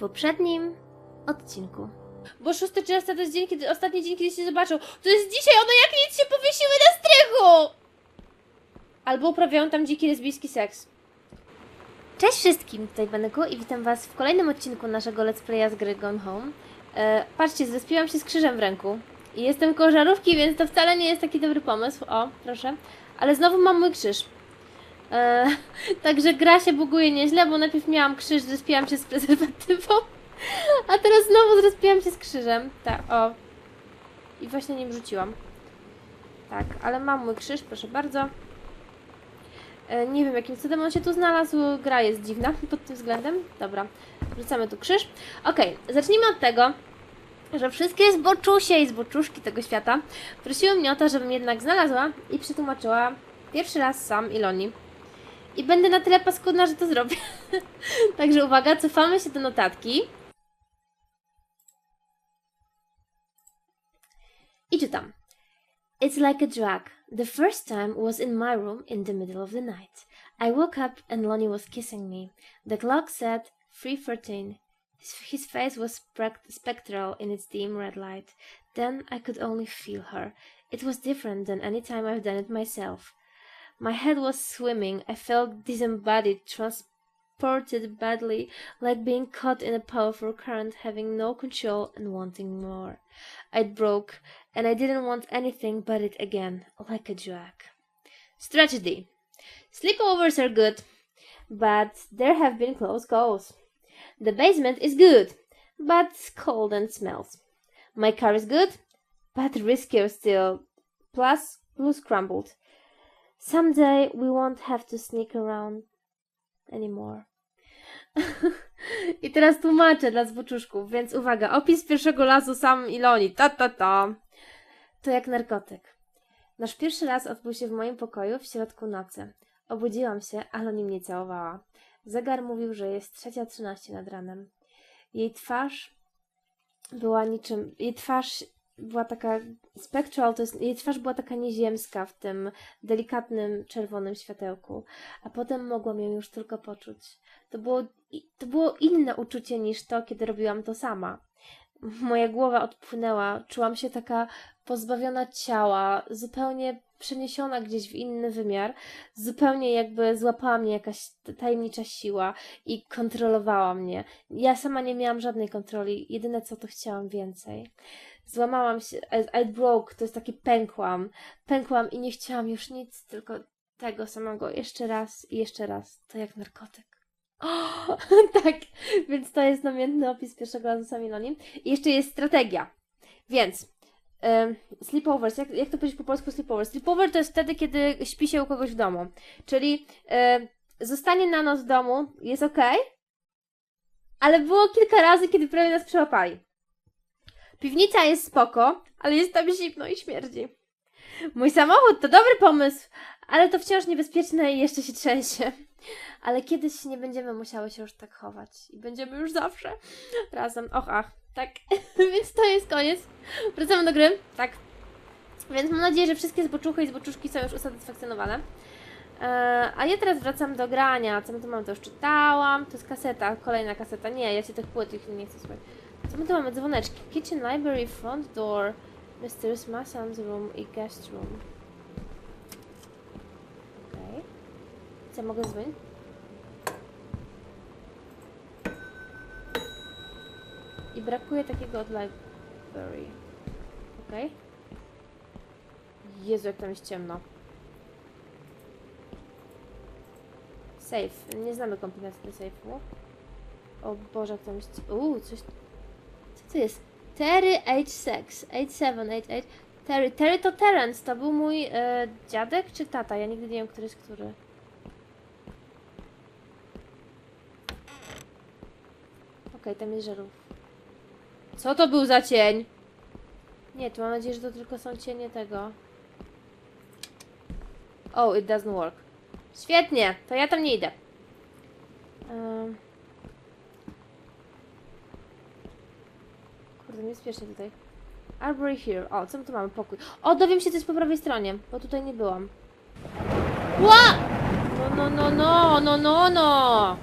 poprzednim odcinku. Bo 6 czerwca to jest dzień, kiedy, ostatni dzień, kiedy się zobaczą. To jest dzisiaj, one jak nic się powiesiły na strychu! Albo uprawiają tam dziki lesbijski seks. Cześć wszystkim, tutaj Beneku i witam Was w kolejnym odcinku naszego Let's Playa z gry Gone Home. E, patrzcie, zespiłam się z krzyżem w ręku. I jestem koło żarówki, więc to wcale nie jest taki dobry pomysł. O, proszę. Ale znowu mam mój krzyż. E, także gra się buguje nieźle, bo najpierw miałam krzyż, zespiłam się z prezerwatywą. A teraz znowu zrespiłam się z krzyżem. Tak, o. I właśnie nim rzuciłam. Tak, ale mam mój krzyż, proszę bardzo. E, Nie wiem, jakim cudem on się tu znalazł. Gra jest dziwna pod tym względem. Dobra, wrzucamy tu krzyż. Okej, zacznijmy od tego, że wszystkie zboczusie i zboczuszki tego świata prosiły mnie o to, żebym jednak znalazła i przetłumaczyła pierwszy raz sam Iloni. I będę na tyle paskudna, że to zrobię. Także uwaga, cofamy się do notatki. I czytam. It's like a drug. The first time was in my room in the middle of the night. I woke up and Lonnie was kissing me. The clock said 3:13. His, his face was spec- spectral in its dim red light. Then I could only feel her. It was different than any time I've done it myself. My head was swimming. I felt disembodied, transported badly, like being caught in a powerful current, having no control and wanting more. I'd broke, and I didn't want anything but it again, like a drug. Strategy. Sleepovers are good, but there have been close calls. The basement is good, but cold and smells. My car is good, but riskier still. Plus, blue scrambled. Someday we won't have to sneak around anymore. I teraz tłumaczę dla zboczuszków, więc uwaga, opis pierwszego lasu sam Iloni, ta ta ta. To jak narkotyk. Nasz pierwszy raz odbył się w moim pokoju w środku nocy. Obudziłam się, ale Loni mnie całowała. Zegar mówił, że jest trzecia trzynaście nad ranem. Jej twarz była niczym. Jej twarz była taka spectral, to jest, jej twarz była taka nieziemska w tym delikatnym czerwonym światełku, a potem mogłam ją już tylko poczuć. To było, to było inne uczucie niż to, kiedy robiłam to sama. Moja głowa odpłynęła, czułam się taka pozbawiona ciała, zupełnie przeniesiona gdzieś w inny wymiar, zupełnie jakby złapała mnie jakaś tajemnicza siła i kontrolowała mnie. Ja sama nie miałam żadnej kontroli, jedyne co to chciałam więcej. Złamałam się, I, I broke, to jest taki pękłam. Pękłam i nie chciałam już nic, tylko tego samego jeszcze raz i jeszcze raz. To jak narkotyk. Tak, więc to jest namiętny opis pierwszego razu Samiloni. I jeszcze jest strategia. Więc Sleepovers, jak, jak to powiedzieć po polsku sleepover? Sleepover to jest wtedy, kiedy śpi się u kogoś w domu. Czyli zostanie na noc w domu, jest ok, ale było kilka razy, kiedy prawie nas przełapali. Piwnica jest spoko, ale jest tam zimno i śmierdzi. Mój samochód to dobry pomysł, ale to wciąż niebezpieczne i jeszcze się trzęsie. Ale kiedyś nie będziemy musiały się już tak chować i będziemy już zawsze razem. Och, ach, tak. Więc to jest koniec. Wracamy do gry. Tak. Więc mam nadzieję, że wszystkie zboczuchy i zboczuszki są już usatysfakcjonowane. Eee, a ja teraz wracam do grania. Co my tu mamy? To już czytałam. To jest kaseta, kolejna kaseta. Nie, ja się tych płyt ich nie chcę słuchać. Co my tu mamy? Dzwoneczki. Kitchen, library, front door, Mr. Mason's room i guest room. Okej. Co, mogę dzwonić? I brakuje takiego od library. Okej. Jezu, jak tam jest ciemno. Safe. Nie znamy kombinacji do safe'u. O Boże, jak tam jest... Uuu, coś... Co to jest? Terry H6. 8788. Terry. Terry to Terence. To był mój e, dziadek czy tata? Ja nigdy nie wiem, który jest który. Okej, tam jest żarów. Co to był za cień? Nie, tu mam nadzieję, że to tylko są cienie tego. Oh, it doesn't work. Świetnie, to ja tam nie idę. Um. Kurde, niebezpiecznie tutaj. Arbory here. O, co my tu mamy? Pokój. O, dowiem się, co jest po prawej stronie, bo tutaj nie byłam. Ła! No, no, no, no, no, no, no!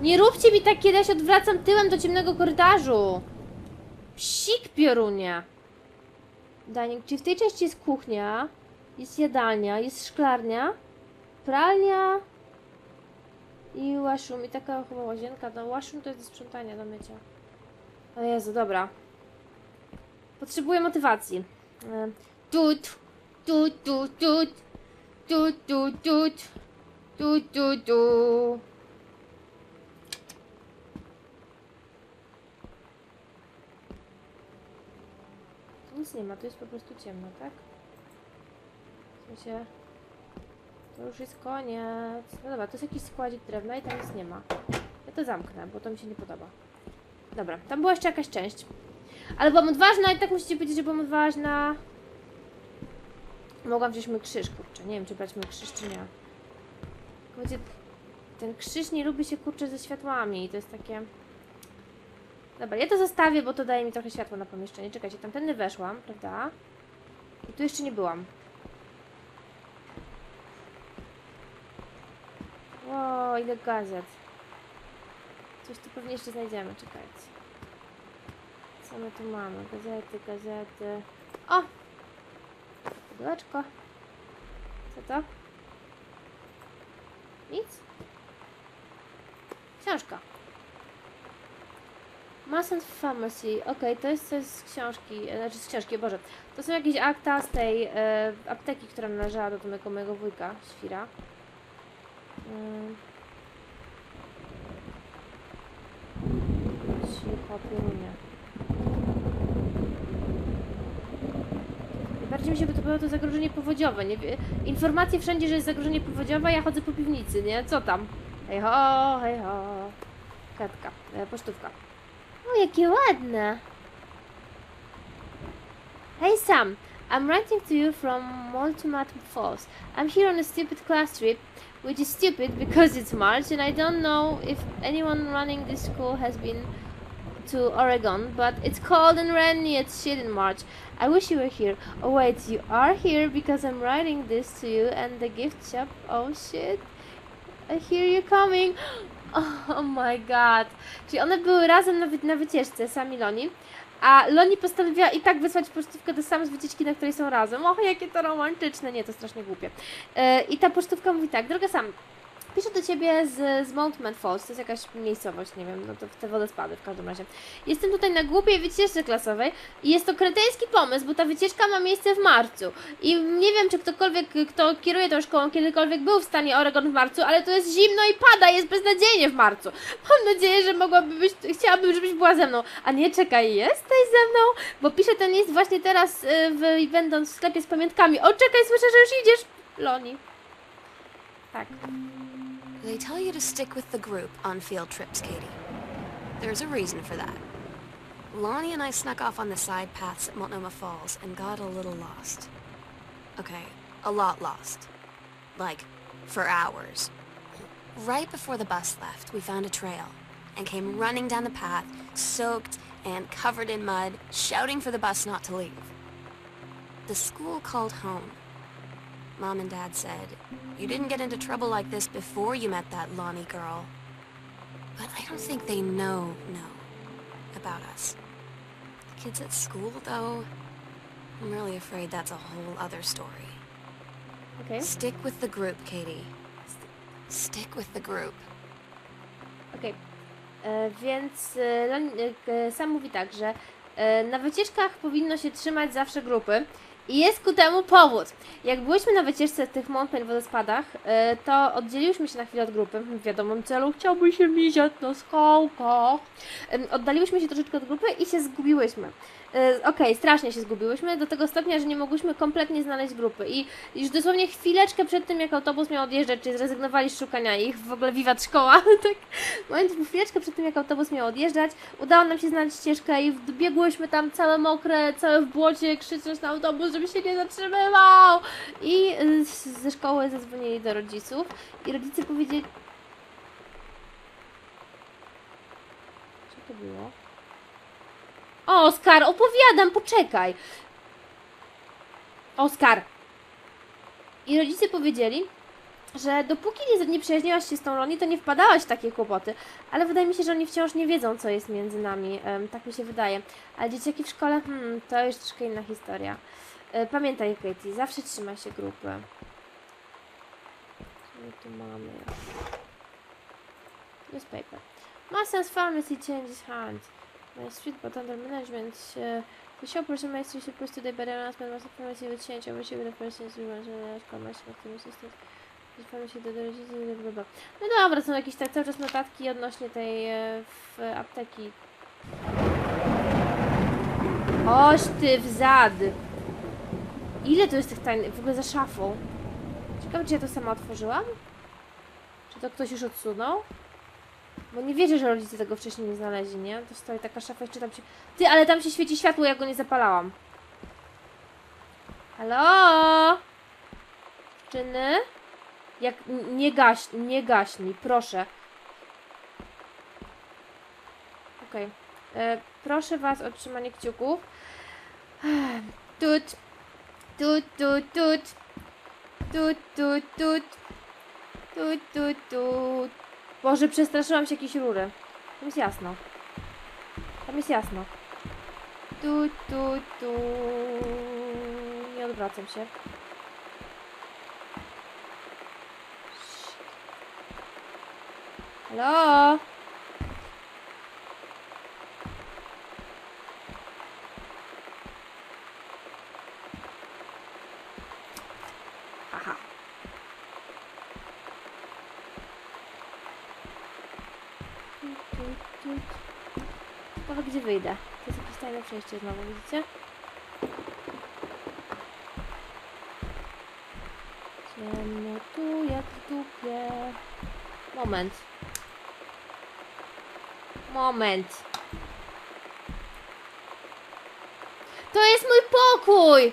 Nie róbcie mi tak, kiedy ja się odwracam tyłem do ciemnego korytarzu. Psik piorunie. Dining, czy w tej części jest kuchnia, jest jadalnia, jest szklarnia, pralnia i washroom. I taka chyba łazienka. No washroom to jest do sprzątania, do mycia. O Jezu, dobra. Potrzebuję motywacji. E, Tut, tut, tut, tut, tut, tut, tut, tut, tut, tut. Tu nie ma, tu jest po prostu ciemno, tak? W sensie... To już jest koniec. No dobra, to jest jakiś składzik drewna i tam nic nie ma. Ja to zamknę, bo to mi się nie podoba. Dobra, tam była jeszcze jakaś część. Ale byłam odważna i tak musicie powiedzieć, że byłam odważna. Mogłam wziąć mój krzyż, kurczę. Nie wiem, czy brać mój krzyż, czy nie. Wiecie, ten krzyż nie lubi się, kurczę, ze światłami i to jest takie... Dobra, ja to zostawię, bo to daje mi trochę światła na pomieszczenie. Czekajcie, tamtędy weszłam, prawda? I tu jeszcze nie byłam. Ło, ile gazet. Coś tu pewnie jeszcze znajdziemy, czekajcie. Co my tu mamy? Gazety, gazety. O! Pudełeczko. Co to? Nic? Książka. Mass and Pharmacy. Okej, to jest coś z książki, e, znaczy z książki, Boże. To są jakieś akta z tej e, apteki, która należała do tego mojego wujka, świra. Cicho, piorunie. Bardziej mi się podobało to zagrożenie powodziowe. Nie? Informacje wszędzie, że jest zagrożenie powodziowe, ja chodzę po piwnicy, nie? Co tam? Hej ho, hej ho. Kartka, e, pocztówka. Hey Sam, I'm writing to you from Ultimatum Falls. I'm here on a stupid class trip, which is stupid because it's March and I don't know if anyone running this school has been to Oregon, but it's cold and rainy as shit in March. I wish you were here. Oh wait, you are here because I'm writing this to you and the gift shop. Oh shit. I hear you coming. Oh my god. Czyli one były razem na, wy- na wycieczce, sami Loni. A Loni postanowiła i tak wysłać pocztówkę do sam z wycieczki, na której są razem. Och, jakie to romantyczne. Nie, to strasznie głupie. E, I ta pocztówka mówi tak, droga Sam, Piszę do ciebie z, z Mountman Falls, to jest jakaś miejscowość, nie wiem, no to te wodospady w każdym razie. Jestem tutaj na głupiej wycieczce klasowej i jest to kretyński pomysł, bo ta wycieczka ma miejsce w marcu. I nie wiem, czy ktokolwiek, kto kieruje tą szkołą, kiedykolwiek był w stanie Oregon w marcu, ale to jest zimno i pada, jest beznadziejnie w marcu. Mam nadzieję, że mogłaby być, chciałabym, żebyś była ze mną. A nie, czekaj, jesteś ze mną? Bo piszę ten list właśnie teraz, y, w, będąc w sklepie z pamiątkami. O, czekaj, słyszę, że już idziesz. Loni. Tak. They tell you to stick with the group on field trips, Katie. There's a reason for that. Lonnie and I snuck off on the side paths at Multnomah Falls and got a little lost. Okay, a lot lost. Like, for hours. Right before the bus left, we found a trail and came running down the path, soaked and covered in mud, shouting for the bus not to leave. The school called home. Mom and Dad said, you didn't get into trouble like this before you met that Lonnie girl. But I don't think they know, know about us. The kids at school, though, I'm really afraid that's a whole other story. Okej. Stick with the group, Katie. Stick with the group. Okej. E, Więc e, Lon- e, sam mówi tak, że e, na wycieczkach powinno się trzymać zawsze grupy. I jest ku temu powód. Jak byliśmy na wycieczce tych mountain wodospadach, e, to oddzieliłyśmy się na chwilę od grupy. W wiadomym celu chciałby się widzieć na skałkach. Em, Oddaliłyśmy się troszeczkę od grupy i się zgubiłyśmy. E, Okej, strasznie się zgubiłyśmy, do tego stopnia, że nie mogłyśmy kompletnie znaleźć grupy. I już dosłownie chwileczkę przed tym, jak autobus miał odjeżdżać, czy zrezygnowali z szukania ich, w ogóle wiwat szkoła, tak Moment, chwileczkę przed tym, jak autobus miał odjeżdżać, udało nam się znaleźć ścieżkę i biegłyśmy tam całe mokre, całe w błocie, krzycząc na autobus, żeby się nie zatrzymywał. I y, ze szkoły zadzwonili do rodziców i rodzice powiedzieli... Co to było? Oskar, opowiadam, poczekaj. Oskar. I rodzice powiedzieli, że dopóki nie, nie przyjaźniłaś się z tą Loni, to nie wpadałaś w takie kłopoty. Ale wydaje mi się, że oni wciąż nie wiedzą, co jest między nami. Em, tak mi się wydaje. Ale dzieciaki w szkole, hmm, to już troszkę inna historia. E, pamiętaj, Katie, zawsze trzymaj się grupy. Co my tu mamy? Newspaper. Master's pharmacy changes hands. My street bought under management. Uh, the shop person makes you supposed today, but the announcement Master pharmacy will change. I wish you persons who want to commerce the assistant. The pharmacy do the bla. No dobra, są jakieś tak cały czas notatki odnośnie tej e, w apteki. Oś ty w zad! Ile to jest tych tajnych, w ogóle za szafą? Ciekawe, czy ja to sama otworzyłam? Czy to ktoś już odsunął? Bo nie wierzę, że rodzice tego wcześniej nie znaleźli, nie? To stoi taka szafa, jeszcze tam się... Ty, ale tam się świeci światło, ja go nie zapalałam. Halo? Czyny? Jak... Nie gaś... Nie gaśnij, proszę. Okej. E, Proszę was o trzymanie kciuków. Tut. Tut, tut, tut. Tut, tut, tut. Tut, tut, tut. Boże, przestraszyłam się jakiejś rury. Tam jest jasno. Tam jest jasno. Tu, tu, tu. Nie odwracam się. Halo? Aha. Tu, Ciekawe gdzie wyjdę. To jest jakieś tajne przejście znowu, widzicie? Ciemno tu jak w dupie. Moment. Moment. To jest mój pokój!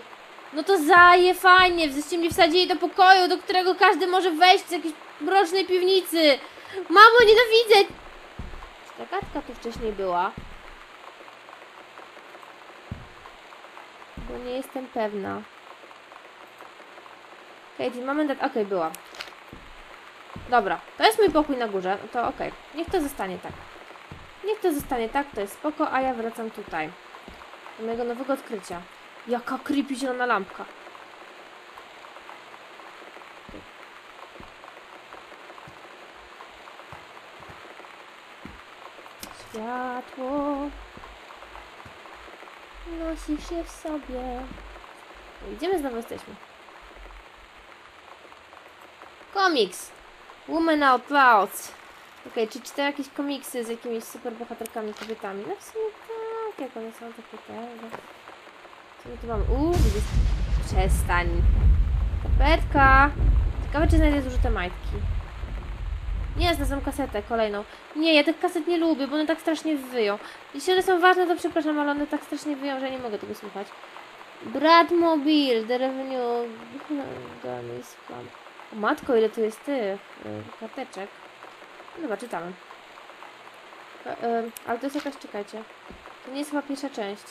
No to zaje fajnie, żeście mnie wsadzili do pokoju, do którego każdy może wejść z jakiejś mrocznej piwnicy. Mamo, nienawidzę! Kartka tu wcześniej była? Bo nie jestem pewna. Katie, mamy dat... Okej, była. Dobra, to jest mój pokój na górze, no to okej. Niech to zostanie tak. Niech to zostanie tak, to jest spoko, a ja wracam tutaj. Do mojego nowego odkrycia. Jaka creepy zielona lampka. Światło nosisz je w sobie. No, Idziemy znowu jesteśmy. Komiks. Woman Out Loud. Okej, czy czytam jakieś komiksy z jakimiś superbohaterkami kobietami? No w sumie tak, jak one są takie te. Co my tu mamy? Uuu, widzę. Przestań. Tapetka. Ciekawe, czy znajdę zużyte majtki. Nie, znalazłam kasetę kolejną. Nie, ja tych kaset nie lubię, bo one tak strasznie wyją. Jeśli one są ważne, to przepraszam, ale one tak strasznie wyją, że nie mogę tego słuchać. Bradmobile, The Revenue... Gun is from... O matko, ile tu jest tych y, karteczek. No Dobra, czytamy. E, y, ale to jest jakaś, czekajcie. To nie jest chyba pierwsza część.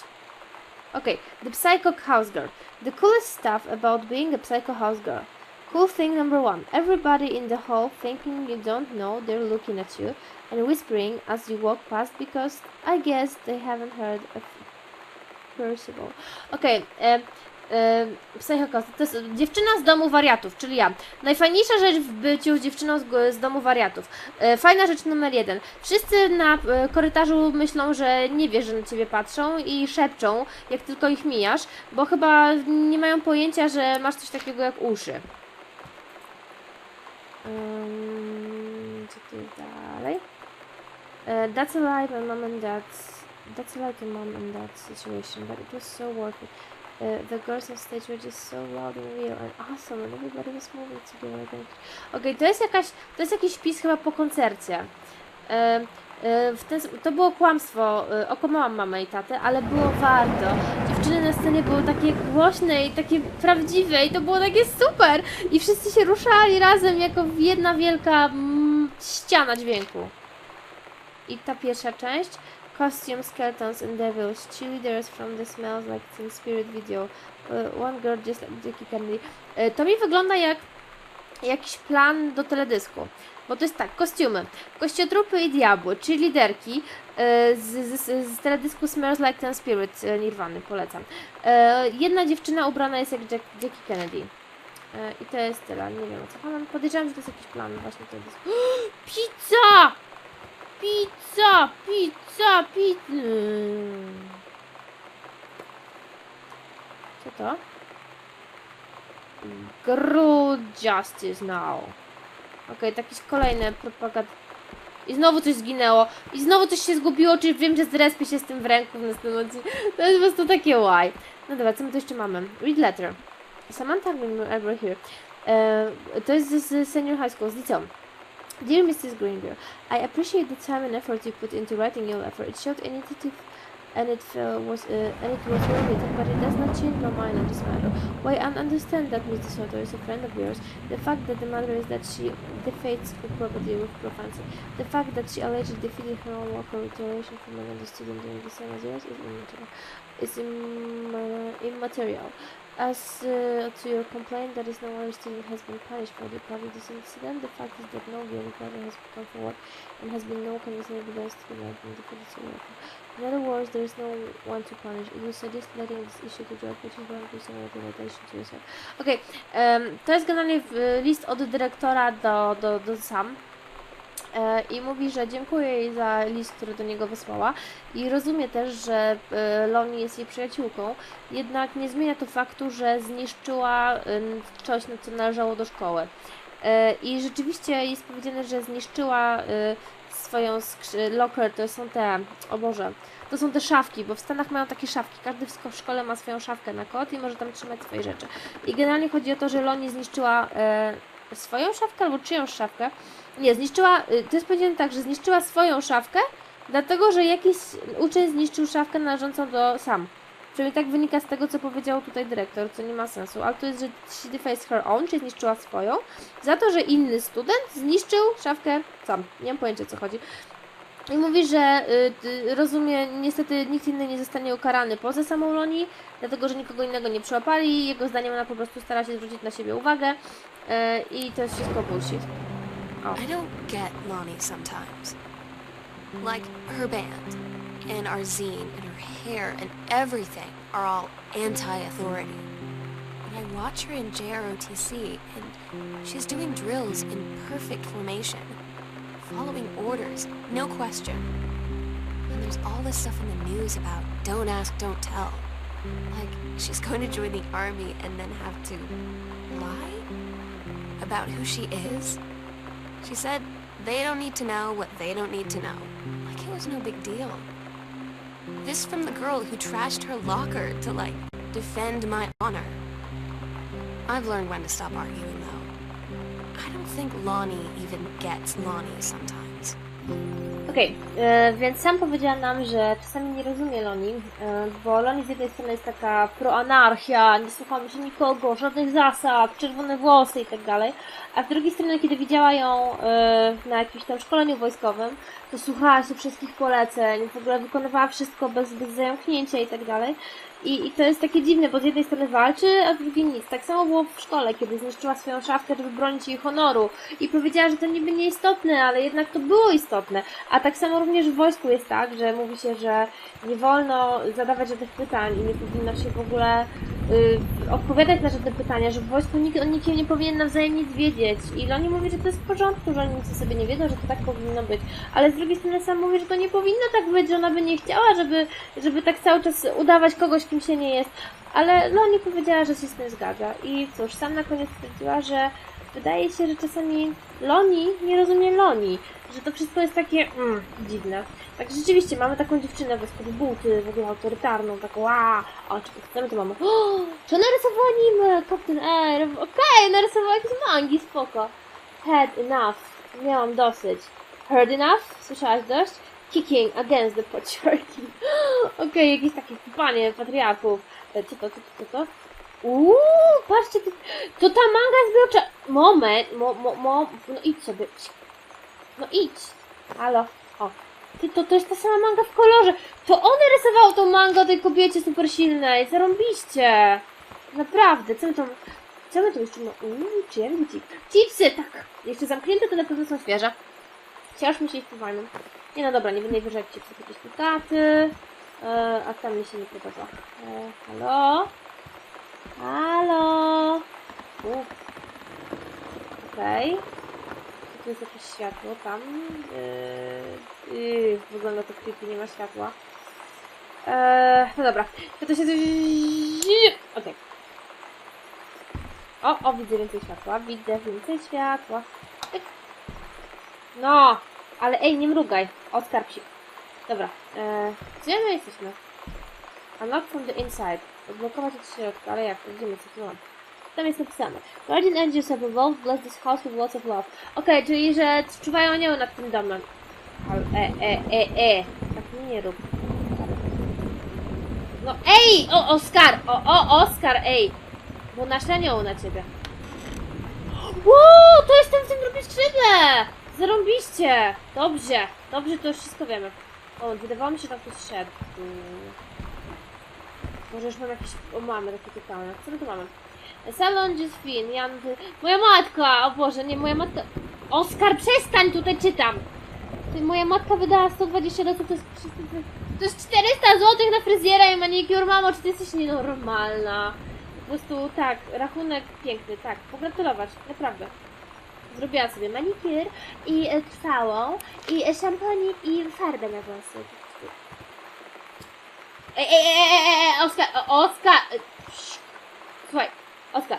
Okay, the Psycho House Girl. The coolest stuff about being a Psycho House Girl. Cool thing number one. Everybody in the hall thinking you don't know they're looking at you and whispering as you walk past because I guess they haven't heard of Percival. Okej, e, e, Psycho House. To jest dziewczyna z domu wariatów, czyli ja. Najfajniejsza rzecz w byciu dziewczyną z, z domu wariatów. E, fajna rzecz numer jeden. Wszyscy na e, korytarzu myślą, że nie wiesz, że na ciebie patrzą i szepczą, jak tylko ich mijasz, bo chyba nie mają pojęcia, że masz coś takiego jak uszy. Co tu dalej? Uh, that's a lie, my mom and dad's. That's a lie to mom and dad's situation, but it was so worth it. Uh, the girls on stage were just so loud and real and awesome, and everybody was moving together. Like... Okej, to jest jakaś, to jest jakiś wpis chyba po koncercie. E, e, ten, to było kłamstwo, e, okłamałam mamę i tatę, ale było warto. Dziewczyny na scenie były takie głośne i takie prawdziwe i to było takie super! I wszyscy się ruszali razem jako jedna wielka mm, ściana dźwięku. I ta pierwsza część. Costume, skeletons and devils, cheerleaders from the smells like Teen Spirit video. Uh, one girl just like Jackie Kennedy. E, To mi wygląda jak jakiś plan do teledysku. Bo to jest tak, kostiumy. Kościotrupy i diabły, czyli liderki e, z, z, z teledysku Smells Like Teen Spirit e, Nirwany, polecam. E, jedna dziewczyna ubrana jest jak Jack, Jackie Kennedy. I to jest tyle, nie wiem o co chodzi. Podejrzewam, że to jest jakiś plan właśnie teledysku. Pizza! Pizza! Pizza! Pizza! Co to? Groot Justice Now. Okej, to jakieś kolejne. I znowu coś zginęło. I znowu coś się zgubiło, czyli wiem, że zrespię się z tym w ręku w następnym odcinku. To jest po prostu takie why. No dobra, co my tu jeszcze mamy? Read letter. Samantha ever here. E, to jest z, z senior high school, z liceum. Dear Mrs. Greenbeer, I appreciate the time and effort you put into writing your letter. It showed initiative and it uh, was uh, and it was written, but it does not change my mind on this matter. Why I understand that Mr. Soto is a friend of yours. The fact that the matter is that she defamed school property with profanity. The fact that she allegedly defeated her own worker retaliation from another student during the same as yours is immaterial. Is im- immaterial. As uh, to your complaint that is no other student has been punished for the part of this incident, the fact is that no guilty party has come forward and has been no convincing evidence to the right defeated school worker. In other words, there is no one to punish. It will suggest letting this issue to judge, which is one piece of relation to yourself. Okej, em, to jest generalnie list od dyrektora do, do, do Sam. E, I mówi, że dziękuję jej za list, który do niego wysłała i rozumie też, że e, Loni jest jej przyjaciółką, jednak nie zmienia to faktu, że zniszczyła coś, co należało do szkoły. E, I rzeczywiście jest powiedziane, że zniszczyła swoją locker, to są te, o Boże, to są te szafki, bo w Stanach mają takie szafki, każdy w szkole ma swoją szafkę na kod i może tam trzymać swoje rzeczy. I generalnie chodzi o to, że Loni zniszczyła e, swoją szafkę albo czyjąś szafkę. Nie, zniszczyła, y, to jest powiedziane tak, że zniszczyła swoją szafkę, dlatego że jakiś uczeń zniszczył szafkę należącą do sam. Przynajmniej tak wynika z tego, co powiedział tutaj dyrektor, co nie ma sensu. Ale to jest, że she defaced her own, czyli zniszczyła swoją, za to, że inny student zniszczył szafkę sam. Nie mam pojęcia, co chodzi. I mówi, że y, rozumie, niestety nikt inny nie zostanie ukarany poza samą Loni, dlatego że nikogo innego nie przyłapali. Jego zdaniem ona po prostu stara się zwrócić na siebie uwagę y, i to jest wszystko bullshit. I don't get Lonnie sometimes. Like her band, and our zine, and her hair, and everything are all anti authority. And I watch her in JROTC, and she's doing drills in perfect formation, following orders, no question. And there's all this stuff in the news about don't ask, don't tell. Like she's going to join the army and then have to lie about who she is. She said they don't need to know what they don't need to know. Like it was no big deal. This from the girl who trashed her locker to, like, defend my honor. I've learned when to stop arguing, though. I don't think Lonnie even gets Lonnie sometimes. Okej, e, więc sam powiedziała nam, że czasami nie rozumie Loni, e, bo Loni z jednej strony jest taka proanarchia, nie słuchamy się nikogo, żadnych zasad, czerwone włosy i tak dalej, a z drugiej strony, kiedy widziała ją e, na jakimś tam szkoleniu wojskowym, to słuchała się wszystkich poleceń, w ogóle wykonywała wszystko bez, bez zająknięcia i tak dalej. I, I to jest takie dziwne, bo z jednej strony walczy, a z drugiej nic. Tak samo było w szkole, kiedy zniszczyła swoją szafkę, żeby bronić jej honoru i powiedziała, że to niby nieistotne, ale jednak to było istotne. A tak samo również w wojsku jest tak, że mówi się, że nie wolno zadawać żadnych pytań i nie powinno się w ogóle y, odpowiadać na żadne pytania, że w wojsku nikt o nikim nie powinien nawzajem nic wiedzieć. I Loni mówi, że to jest w porządku, że oni nic o sobie nie wiedzą, że to tak powinno być. Ale z drugiej strony sam mówi, że to nie powinno tak być, że ona by nie chciała, żeby, żeby tak cały czas udawać kogoś, kim się nie jest. Ale Loni powiedziała, że się z tym zgadza. I cóż, sam na koniec stwierdziła, że wydaje się, że czasami Loni nie rozumie Loni, że to wszystko jest takie mm, dziwne. Tak rzeczywiście mamy taką dziewczynę bez buty, w ogóle autorytarną, taką a, a czy chcemy to mamy. O, czy ona rysowała? Captain Air, okej, narysowała jakieś mangi, spoko. Had enough, miałam dosyć. Heard enough, słyszałaś dość? Kicking against the patriarchy. Okej, jakieś takie panie patriarchów. E, Co to, co to, co to? Uuu, patrzcie, to, ta manga zbiorcza. Moment, mo, mo, mo, no idź sobie. No idź. Halo. O. Ty, to, to jest ta sama manga w kolorze. To one rysowało tą mangę o tej kobiecie super silnej. Zarąbiście. Naprawdę, co my tam... Co my tu jeszcze mamy? Uuu, czy ja chipsy, tak. Jeszcze zamknięte to na pewno są świeże. Wciąż mi się ich. Nie no dobra, nie będę wyżać chipsy, jakieś plakaty. E, a tam mi się nie podoba. E, halo? Halo? Okej. Tu jest jakieś światło, tam. Yy, yy, wygląda to creepy, nie ma światła. Eee, no dobra, to to się. Okej. O, o, widzę więcej światła, widzę więcej światła. No, ale ej, nie mrugaj. Oskar psi. Dobra, eee, gdzie my jesteśmy? Unlock from the inside. Odblokować od środka, ale jak? Gdzie my co tu mam? Tam jest napisane. Guardian angels have evolved, bless this house with lots of love. Okej, czyli że czuwają anioły nad tym domem. Ale, e, e, e, e. Tak nie rób. No ej! O, Oskar! O, o, Oskar, ej! Bo nasz anioł na ciebie. Wow, to jest ten w tym drugim skrzydle! Zarąbiście! Dobrze, dobrze, to już wszystko wiemy. O, wydawało mi się, że tam ktoś szedł. Mm. Może już mam jakieś... O, mamy takie pytania. Co my tu mamy? Salon Josephine, Jan... Moja matka! O Boże, nie, moja matka... Oskar, przestań, tutaj czytam! Ty, moja matka wydała 120 zł, to jest... To jest 400 zł na fryzjera i manicure, mamo, czy ty jesteś nienormalna? Po prostu tak, rachunek piękny, tak, pogratulować, naprawdę. Zrobiła sobie manicure i e, trwałą, i e, szamponik, i farbę na włosy. Ej, ej, ej, Oskar, Oskar! e, Oskar,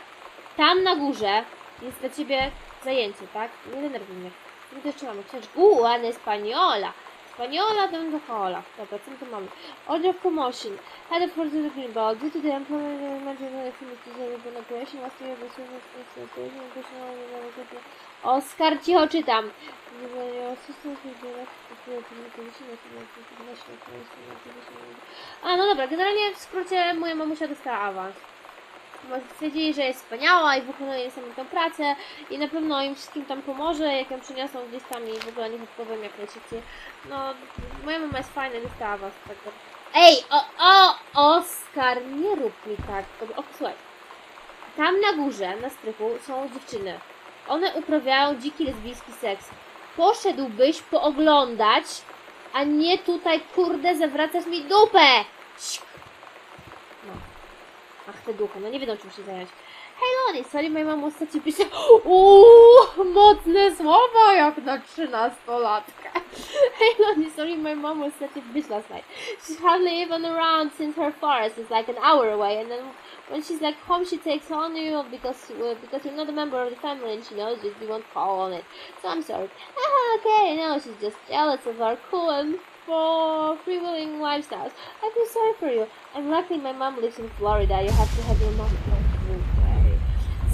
tam na górze jest dla ciebie zajęcie, tak? Nie denerwuj mnie. Co tu jeszcze mamy? Książkę. Uuu, Anna Spaniola. Spaniola dom do hola. Dobra, co tu mamy? Order of promotion. Head of Force of the Green Ball. Due to the employment manager of the operation, last year the Oskar, cicho czytam. A, no dobra, generalnie w skrócie moja mamusia dostała awans. Stwierdzili, że jest wspaniała i wykonuje niesamowitą pracę i na pewno im wszystkim tam pomoże, jak ją przyniosą gdzieś tam i w ogóle niech odpowiem jak najszybciej. No, moja mama jest fajna, dostała was tak. Ej, o, o, Oskar, nie rób mi tak. Dobra, O, słuchaj. Tam na górze, na strychu są dziewczyny. One uprawiają dziki lesbijski seks. Poszedłbyś pooglądać, a nie tutaj, kurde, zawracać mi dupę! No. Ach, te duchy, no nie wiedzą czym się zająć. Hej Loni, sorry, moja mama ostatnio pisze Uuu, mocne słowa jak na trzynastolatkę. Hey Loni, sorry, my mom was such last night. She's hardly even around since her forest is like an hour away, and then when she's like home, she takes on you because uh, because you're not a member of the family, and she knows that you won't call on it. So I'm sorry. Ah, okay, no, she's just jealous of our cool and for freewheeling lifestyles. I feel sorry for you. And luckily, my mom lives in Florida. You have to have your mom.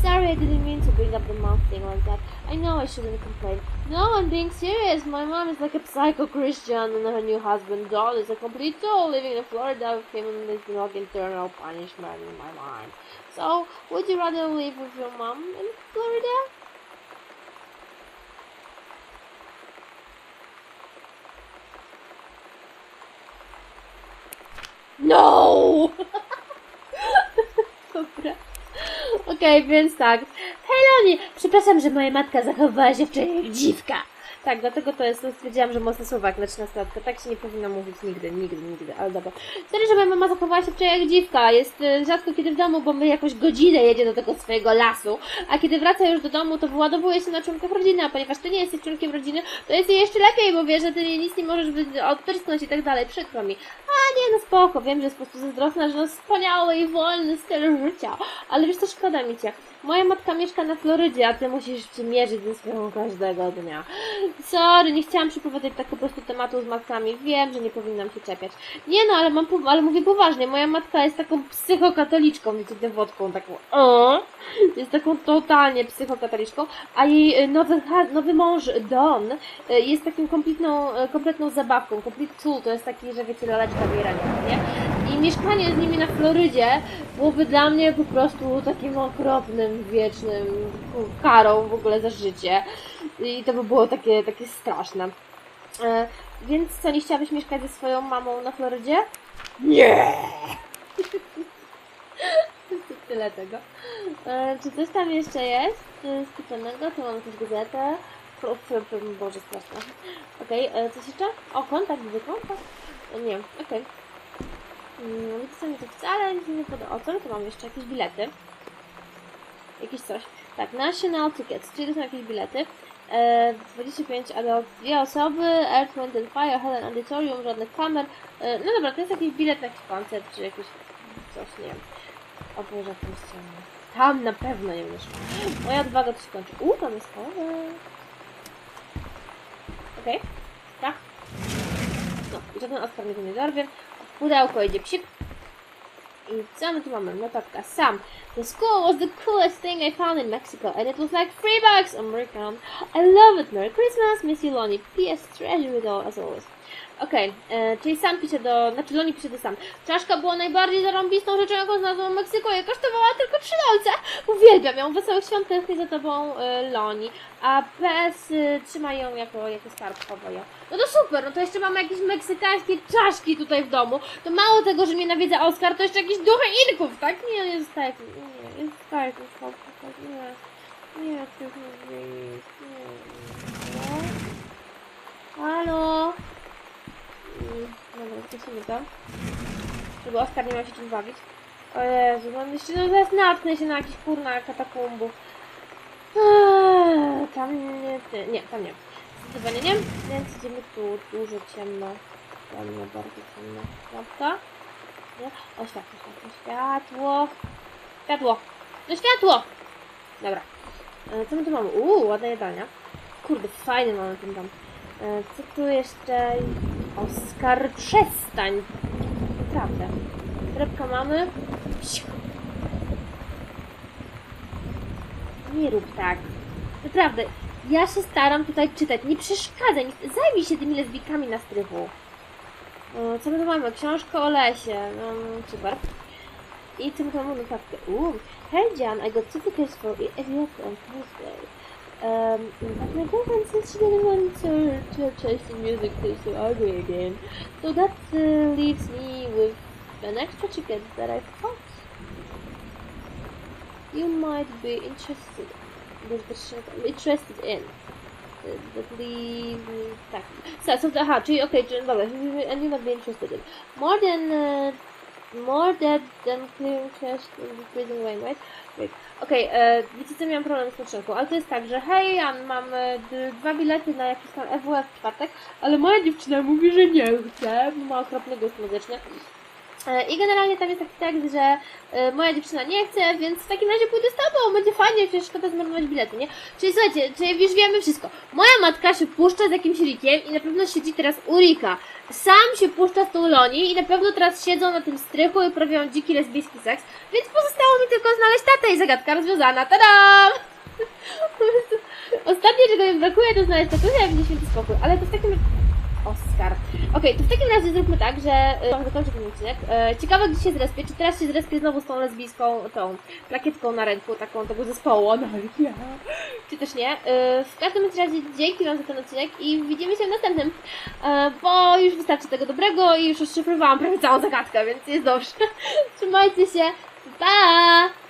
Sorry, I didn't mean to bring up the mom thing like that. I know I shouldn't complain. No, I'm being serious. My mom is like a psycho Christian, and her new husband Don is a complete tool living in Florida with him is like eternal punishment in my mind. So, would you rather live with your mom in Florida? No! Okej, więc tak. Hej Loni, przepraszam, że moja matka zachowywała się wczoraj jak dziwka. Tak, dlatego to jest, stwierdziłam, że mocne słowa jak na 13 Tak się nie powinno mówić nigdy, nigdy, nigdy, ale dobra. Sorry, że moja mama zachowała się wczoraj jak dziwka. Jest y, rzadko kiedy w domu, bo my jakoś godzinę jedzie do tego swojego lasu. A kiedy wraca już do domu, to wyładowuje się na członkach rodziny, a ponieważ ty nie jesteś członkiem rodziny, to jest jej jeszcze lepiej, bo wie, że ty nic nie możesz odprysknąć i tak dalej. Przykro mi. A nie, no spoko, wiem, że jest po prostu zazdrosna, że no wspaniały i wolny styl życia. Ale wiesz co, szkoda mi cię. Moja matka mieszka na Florydzie, a ty musisz się mierzyć ze swoją każdego dnia. Sorry, nie chciałam przyprowadzać tak po prostu tematu z matkami. Wiem, że nie powinnam się czepiać. Nie no, ale mam, ale mówię poważnie. Moja matka jest taką psychokatoliczką, wiecie, dewotką taką. O! Jest taką totalnie psychokatoliczką, a jej e, nowy, nowy mąż Don e, jest takim kompletną, e, kompletną zabawką. Complete tool to jest taki, że wiecie, laleczka w nie? I mieszkanie z nimi na Florydzie byłoby dla mnie po prostu takim okropnym, wiecznym karą w ogóle za życie. I to by było takie, takie straszne. E, więc co, nie chciałabyś mieszkać ze swoją mamą na Florydzie? Nie! Tyle tego. E, czy coś tam jeszcze jest e, specjalnego? Tu mamy też gazetę. Boże, straszne. Okej, e, coś jeszcze? O, kontakt, widzę kontakt. E, nie, okej. Mm, Nic mi to wcale nic nie podoba. O, co my tu mamy jeszcze? Jakieś bilety. Jakieś coś. Tak, National Tickets, czyli to są jakieś bilety. E, 25 adult, dwie osoby, Earth, Wind and Fire, Helen Auditorium, żadnych kamer. E, no dobra, to jest jakiś bilet na jakiś koncert, czy jakiś coś, nie wiem. O Boże, tam ściągnę. Tam na pewno nie mieszkam. Moja odwaga to się kończy. U, tam jest koło. Okej, tak. No, żaden Oskar mnie nie dorwie. Pudełko idzie psik. I co my tu mamy? Notatka. Sam. The school was the coolest thing I found in Mexico, and it was like three bucks American. I love it. Merry Christmas, Miss you, Lonnie. P.S. Treasure it all as always. Okej, e, czyli sam pisze do, znaczy Loni pisze do sam. Czaszka była najbardziej zarąbistą rzeczą, jaką znalazłam w Meksyku i kosztowała tylko 3 dolce. Uwielbiam ją, wesołych świąt tęsknię za tobą e, Loni. A PS y, trzyma ją jako, jako skarb chowaja. No to super, no to jeszcze mamy jakieś meksykańskie czaszki tutaj w domu. To mało tego, że mnie nawiedza Oskar, to jeszcze jakieś duchy Inków, tak? Nie, jest nie, jest tak, jest tak, nie. Nie, nie, nie, Dobra, zgasimy to. Żeby Oskar nie miał się czym bawić. O Jezu, mam jeszcze, no zaraz się na jakiś kurna katakumbów. Eee, Tam nie, nie, tam nie. Zdecydowanie nie, więc idziemy tu, dużo ciemno. Ciemno, bardzo ciemno. Lampka? Nie? O, światło, światło, światło. Światło! No światło! Dobra. E, co my tu mamy? Uuu, ładne jadania. Kurde, fajny mamy ten dom. E, co tu jeszcze? Oskar, przestań! Naprawdę. Torebka mamy. Psiu. Nie rób tak. Naprawdę, ja się staram tutaj czytać. Nie przeszkadzaj, zajmij się tymi lesbijkami na strychu. Co my tu mamy? Książkę o lesie. No, super. I co my tu mamy? Uuu. Hey Jan, I got two tickets for Elliot on Thursday. Um, but my girlfriend says she didn't want to, to taste in music so ugly again. So that uh, leaves me with an extra ticket that I thought you might be interested interested in. Uh, That leaves me. So, so aha, czyli okej, okay, czyli and you might be interested in. More than uh, more dead than clearing chest in the freezing rain, right? Wait. Okej, e, wiecie co, miałam problem z początku, ale to jest tak, że hej Jan, mam e, dwa bilety na jakiś tam EWF w czwartek, ale moja dziewczyna mówi, że nie chce, bo ma okropny gust muzyczny. E, I generalnie tam jest taki tekst, że e, moja dziewczyna nie chce, więc w takim razie pójdę z tobą, będzie fajnie, przecież szkoda zmarnować bilety, nie? Czyli słuchajcie, czyli już wiemy wszystko. Moja matka się puszcza z jakimś Rikiem i na pewno siedzi teraz u Rika. Sam się puszcza z tą Loni i na pewno teraz siedzą na tym strychu i uprawiają dziki lesbijski seks, więc pozostało mi tylko znaleźć tatę i zagadka rozwiązana. Tadam! Ostatnie, czego mi brakuje, to znaleźć tatusia i będzie święty spokój, ale to w takim Oskar. Okej, to w takim razie zróbmy tak, że yy, dokończę ten odcinek. E, ciekawe, gdzie się zrespię. Czy teraz się zrespię znowu z tą lesbijską, tą plakietką na ręku, taką tego zespołu, no ja. Czy też nie. E, w każdym razie dzięki Wam za ten odcinek i widzimy się w następnym. E, bo już wystarczy tego dobrego i już rozszyfrowałam prawie całą zagadkę, więc jest dobrze. Trzymajcie się. Pa!